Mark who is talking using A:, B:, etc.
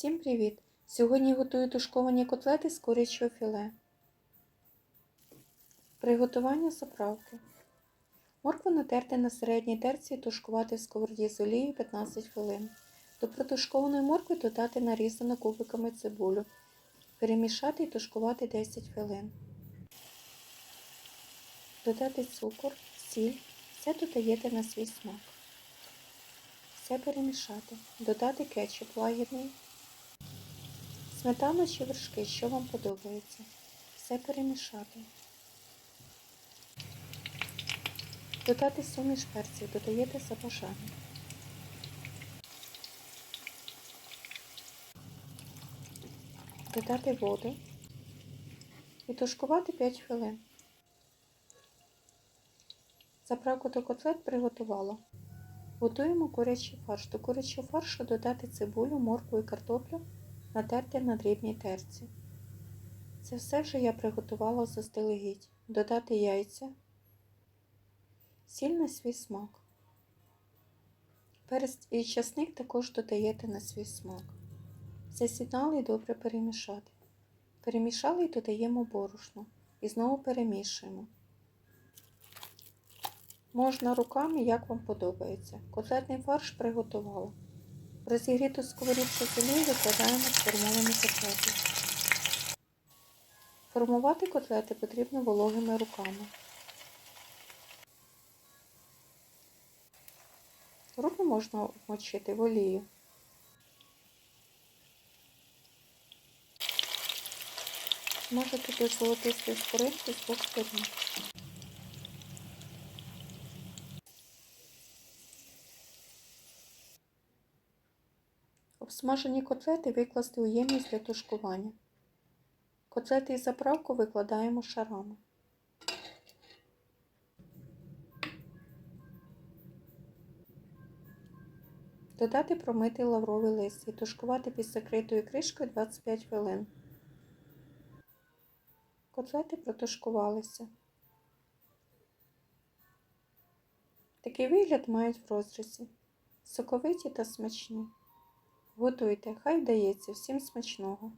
A: Всім привіт! Сьогодні готую тушковані котлети з курячого філе. Приготування заправки. Моркву натерти на середній терці і тушкувати в сковороді з олією 15 хвилин. До протушкованої моркви додати нарізану кубиками цибулю. Перемішати і тушкувати 10 хвилин. Додати цукор, сіль. Все додаєте на свій смак. Все перемішати. Додати кетчуп лагідний. Сметану чи вершки, що вам подобається. Все перемішати. Додати суміш перців, додаєте за бажанням. Додати воду і тушкувати 5 хвилин. Заправку до котлет приготувала. Готуємо курячий фарш. До курячого фаршу додати цибулю, моркву і картоплю, натерти на дрібній терці. Це все вже я приготувала заздалегідь. Додати яйця, сіль на свій смак. Перець і часник також додаєте на свій смак. Засідали і добре перемішати. Перемішали і додаємо борошно. І знову перемішуємо. Можна руками, як вам подобається. Котлетний фарш приготувала. В розігріту сковорідку з олією викладаємо сформовані котлети. Формувати котлети потрібно вологими руками. Руки можна вмочити в олію. Можете до золотистої скоринки з двох сторін. Обсмажені котлети викласти у ємність для тушкування. Котлети із заправку викладаємо шарами. Додати промитий лавровий лист і тушкувати під закритою кришкою 25 хвилин. Котлети протушкувалися. Такий вигляд мають в розрізі. Соковиті та смачні. Готуйте, хай вдається всім смачного!